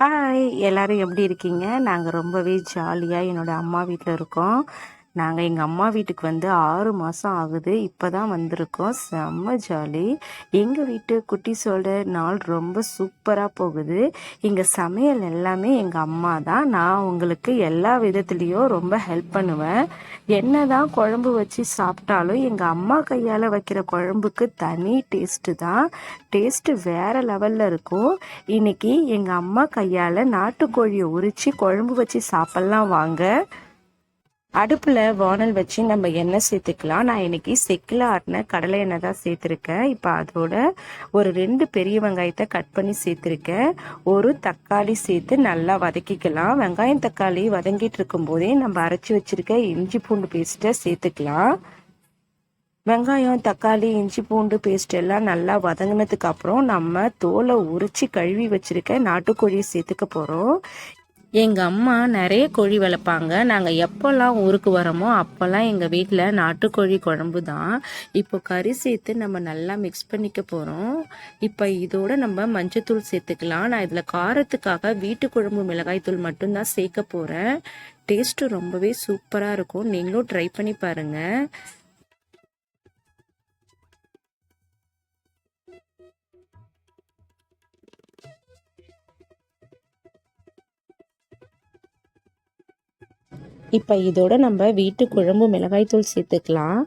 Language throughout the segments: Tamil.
ஹாய் எல்லோரும் எப்படி இருக்கீங்க? நாங்கள் ரொம்பவே ஜாலியாக என்னோடய அம்மா வீட்டில் இருக்கோம். நாங்கள் எங்கள் அம்மா வீட்டுக்கு வந்து ஆறு மாதம் ஆகுது. இப்போ தான் வந்திருக்கோம். செம்ம ஜாலி. எங்கள் வீட்டு குட்டிஸோட நாள் ரொம்ப சூப்பராக போகுது. இங்கே சமையல் எல்லாமே எங்கள் அம்மா தான். நான் உங்களுக்கு எல்லா விதத்துலேயும் ரொம்ப ஹெல்ப் பண்ணுவேன். என்ன தான் குழம்பு வச்சு சாப்பிட்டாலும் எங்கள் அம்மா கையால் வைக்கிற குழம்புக்கு தனி டேஸ்ட்டு தான். டேஸ்ட்டு வேறு லெவலில் இருக்கும். இன்றைக்கி எங்கள் அம்மா கையால் நாட்டுக்கோழியை உரித்து குழம்பு வச்சு சாப்பிட்லாம் வாங்க. அடுப்பில் வானல் வச்சு நம்ம எண்ணெய் சேர்த்துக்கலாம். நான் இன்னைக்கு செக்கில் ஆட்டின கடலை எண்ணெய் தான் சேர்த்துருக்கேன். இப்போ அதோட ஒரு ரெண்டு பெரிய வெங்காயத்தை கட் பண்ணி சேர்த்துருக்கேன். ஒரு தக்காளி சேர்த்து நல்லா வதக்கிக்கலாம். வெங்காயம் தக்காளி வதங்கிட்டு இருக்கும் போதே நம்ம அரைச்சி வச்சிருக்க இஞ்சி பூண்டு பேஸ்ட்டை சேர்த்துக்கலாம். வெங்காயம் தக்காளி இஞ்சி பூண்டு பேஸ்ட் எல்லாம் நல்லா வதங்கினதுக்கு அப்புறம் நம்ம தோலை உரிச்சு கழுவி வச்சிருக்க நாட்டுக்கோழியை சேர்த்துக்க போகிறோம் எங்கள் அம்மா நிறைய கோழி வளர்ப்பாங்க. நாங்கள் எப்போல்லாம் ஊருக்கு வரோமோ அப்போல்லாம் எங்கள் வீட்டில் நாட்டுக்கோழி குழம்பு தான். இப்போ கறி சேர்த்து நம்ம நல்லா மிக்ஸ் பண்ணிக்க போகிறோம் இப்போ இதோட நம்ம மஞ்சத்தூள் சேர்த்துக்கலாம். நான் இதில் காரத்துக்காக வீட்டு குழம்பு மிளகாய் தூள் மட்டும்தான் சேர்க்க போகிறேன் டேஸ்ட்டு ரொம்பவே சூப்பராக இருக்கும். நீங்களும் ட்ரை பண்ணி பாருங்கள் இப்போ இதோட நம்ம வீட்டு குழம்பு மிளகாய்த்தூள் சேர்த்துக்கலாம்.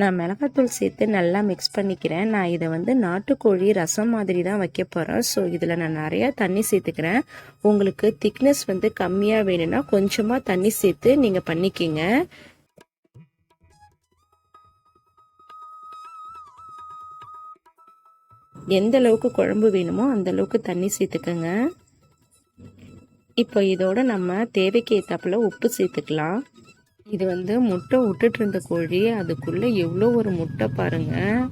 நான் மிளகாய்த்தூள் சேர்த்து நல்லா மிக்ஸ் பண்ணிக்கிறேன். நான் இதை வந்து நாட்டுக்கோழி ரசம் மாதிரி தான் வைக்க போகிறேன் ஸோ இதில் நான் நிறையா தண்ணி சேர்த்துக்கிறேன். உங்களுக்கு திக்னஸ் வந்து கம்மியாக வேணும்னா கொஞ்சமாக தண்ணி சேர்த்து நீங்கள் பண்ணிக்கிங்க. எந்த அளவுக்கு குழம்பு வேணுமோ அந்த அளவுக்கு தண்ணி சேர்த்துக்கோங்க. இப்போ இதோட நம்ம தேவைக்கு ஏற்றாப்புல உப்பு சேர்த்துக்கலாம். இது வந்து முட்டை விட்டுட்டு இருந்த கோழி அதுக்குள்ளே எவ்வளோ ஒரு முட்டை பாருங்கள்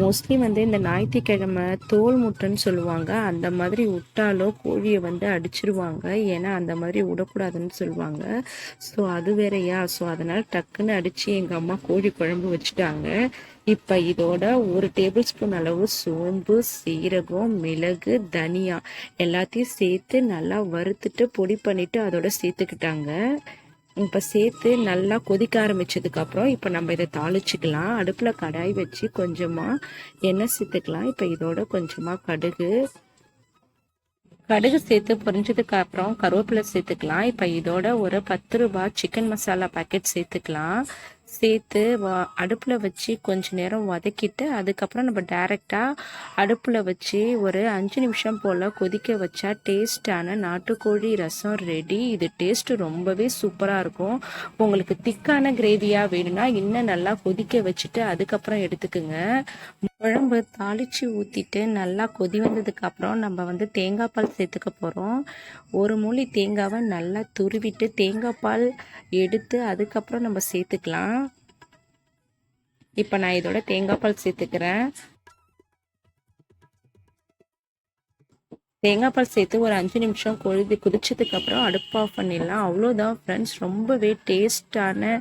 மோஸ்ட்லி வந்து இந்த ஞாயிற்றுக்கிழமை தோல் முட்டைன்னு சொல்லுவாங்க. அந்த மாதிரி விட்டாலோ கோழியை வந்து அடிச்சிருவாங்க. ஏன்னா அந்த மாதிரி விடக்கூடாதுன்னு சொல்லுவாங்க. ஸோ அது வேறையா? ஸோ அதனால் டக்குன்னு அடித்து எங்கள் அம்மா கோழி குழம்பு வச்சுட்டாங்க. இப்போ இதோட ஒரு டேபிள் ஸ்பூன் அளவு சோம்பு சீரகம் மிளகு தனியா எல்லாத்தையும் சேர்த்து நல்லா வறுத்துட்டு பொடி பண்ணிட்டு அதோட சேர்த்துக்கிட்டாங்க. இப்போ சேர்த்து நல்லா கொதிக்க ஆரம்பிச்சதுக்கப்புறம் இப்போ நம்ம இதை தாளிச்சிக்கலாம். அடுப்பில் கடாய் வச்சு கொஞ்சமாக எண்ணெய் சேர்த்துக்கலாம். இப்போ இதோட கொஞ்சமாக கடுகு கடுகு சேர்த்து பொரிஞ்சதுக்கு அப்புறம் கருவேப்பிலை சேர்த்துக்கலாம். இப்போ இதோட ஒரு பத்து ரூபாய் சிக்கன் மசாலா பாக்கெட் சேர்த்துக்கலாம். சேர்த்து வா அடுப்பில் வச்சு கொஞ்ச நேரம் வதக்கிட்டு அதுக்கப்புறம் நம்ம டைரெக்டாக அடுப்பில் வச்சு ஒரு அஞ்சு நிமிஷம் போல் கொதிக்க வச்சா டேஸ்டான நாட்டுக்கோழி ரசம் ரெடி இது டேஸ்ட்டு ரொம்பவே சூப்பராக இருக்கும். உங்களுக்கு திக்கான கிரேவியாக வேணும்னா இன்னும் நல்லா கொதிக்க வச்சுட்டு அதுக்கப்புறம் எடுத்துக்குங்க. குழம்பு தாளித்து ஊற்றிட்டு நல்லா கொதி வந்ததுக்கப்புறம் நம்ம வந்து தேங்காய் பால் சேர்த்துக்க போகிறோம் ஒரு மூலி தேங்காவை நல்லா துருவிட்டு தேங்காய் பால் எடுத்து அதுக்கப்புறம் நம்ம சேர்த்துக்கலாம். இப்போ நான் இதோட தேங்காய் பால் சேர்த்துக்கிறேன். தேங்காய் பால் சேர்த்து ஒரு அஞ்சு நிமிஷம் கொழுதி குதிச்சதுக்கப்புறம் அடுப்பு ஆஃப் பண்ணிடலாம். அவ்வளோதான் ஃப்ரெண்ட்ஸ் ரொம்பவே டேஸ்டான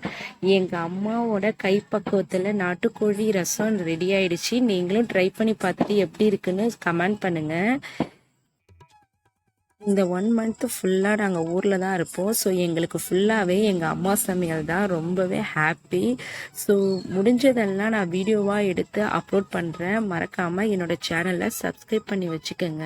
எங்கள் அம்மாவோட கைப்பக்குவத்தில் நாட்டுக்கோழி ரசம் ரெடி ஆயிடுச்சு. நீங்களும் ட்ரை பண்ணி பார்த்துட்டு எப்படி இருக்குன்னு கமெண்ட் பண்ணுங்கள் இந்த ஒன் மந்த்து ஃபுல்லாக நாங்கள் ஊரில் தான் இருப்போம். ஸோ எங்களுக்கு ஃபுல்லாகவே எங்கள் அம்மா சமையல் தான் ரொம்பவே ஹாப்பி ஸோ முடிஞ்சதெல்லாம் நான் வீடியோவாக எடுத்து அப்லோட் பண்ணுறேன் மறக்காமல் என்னோடய சேனலை சப்ஸ்கிரைப் பண்ணி வச்சுக்கோங்க.